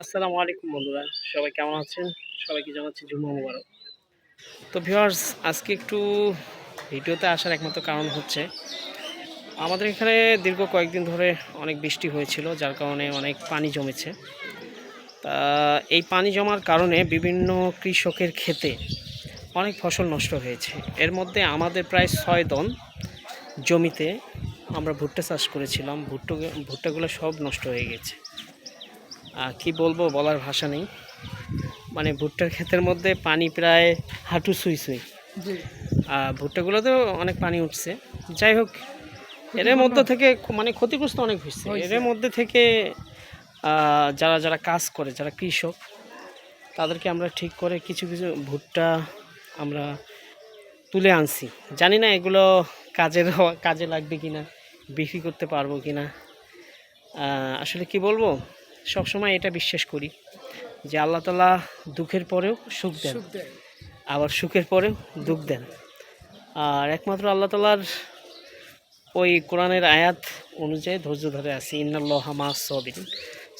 আসসালামু আলাইকুম বন্ধুরা, সবাই কেমন আছেন? সবাইকে জানাচ্ছি জুম্মা মুবারক। তো ভিউয়ার্স, আজকে একটু ভিডিওতে আসার একমাত্র কারণ হচ্ছে, আমাদের এখানে দীর্ঘ কয়েকদিন ধরে অনেক বৃষ্টি হয়েছিল, যার কারণে অনেক পানি জমেছে। তা এই পানি জমার কারণে বিভিন্ন কৃষকের ক্ষেতে অনেক ফসল নষ্ট হয়েছে। এর মধ্যে আমাদের প্রায় ছয় দন জমিতে আমরা ভুট্টা চাষ করেছিলাম। ভুট্টা ভুট্টাগুলো সব নষ্ট হয়ে গেছে। কি বলব বলার ভাষা নেই। মানে ভুট্টার ক্ষেতের মধ্যে পানি প্রায় হাঁটু সুই সুই আর ভুট্টাগুলোতেও অনেক পানি উঠছে। যাই হোক এর মধ্যে থেকে মানে ক্ষতিগ্রস্ত অনেক হয়েছে। এর মধ্যে থেকে যারা যারা কাজ করে যারা কৃষক তাদেরকে আমরা ঠিক করে কিছু কিছু ভুট্টা আমরা তুলে আনছি। জানি না এগুলো কাজের কাজে লাগবে কিনা বিক্রি করতে পারব কিনা। আহ, আসলে কি বলব? সবসময় এটা বিশ্বাস করি যে আল্লাহ তালা দুঃখের পরেও সুখ দেন। আবার সুখের পরেও দুঃখ দেন। আর একমাত্র আল্লাহ তালার ওই কোরআনের আয়াত অনুযায়ী ধৈর্য ধরে আছি। ইন্নাল্লাহ মা সবিন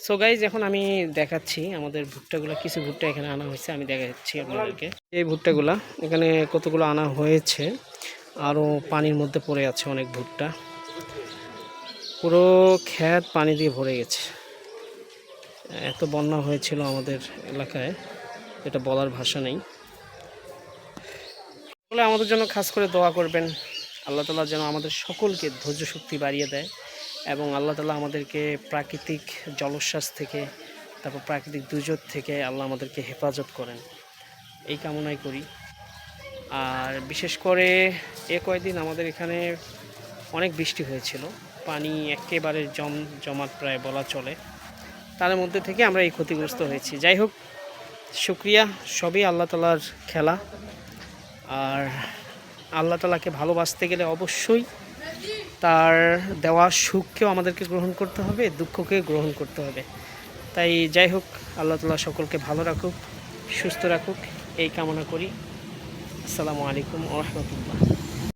সো গাইজ এখন আমি দেখাচ্ছি আমাদের ভুট্টাগুলো। কিছু ভুট্টা এখানে আনা হয়েছে আমি দেখাচ্ছি আপনাদেরকে। এই ভুট্টাগুলা এখানে কতগুলো আনা হয়েছে? আরও পানির মধ্যে পড়ে আছে অনেক ভুট্টা। পুরো ক্ষেত পানি দিয়ে ভরে গেছে। এত বন্যা হয়েছিল আমাদের এলাকায়, এটা বলার ভাষা নেই। বলে আমাদের জন্য খাস করে দোয়া করবেন। আল্লাহ তালা যেন আমাদের সকলকে ধৈর্য শক্তি বাড়িয়ে দেয় এবং আল্লাহ তালা আমাদেরকে প্রাকৃতিক জলোচ্ছ্বাস থেকে, তারপর প্রাকৃতিক দুর্যোগ থেকে আল্লাহ আমাদেরকে হেফাজত করেন। এই কামনাই করি। আর বিশেষ করে এ কয়েকদিন আমাদের এখানে অনেক বৃষ্টি হয়েছিল। পানি একেবারে জম, জমাট প্রায় বলা চলে। তার মধ্যে থেকে আমরা এই ক্ষতিগ্রস্ত হয়েছি। যাই হোক, শুক্রিয়া, সবই আল্লাহ তালার খেলা। আর আল্লাহ তালাকে ভালোবাসতে গেলে অবশ্যই তার দেওয়া সুখকেও আমাদেরকে গ্রহণ করতে হবে দুঃখকে গ্রহণ করতে হবে। তাই যাই হোক, আল্লাহ তালা সকলকে ভালো রাখুক, সুস্থ রাখুক, এই কামনা করি। আসসালামু আলাইকুম রহমতুল্লাহ।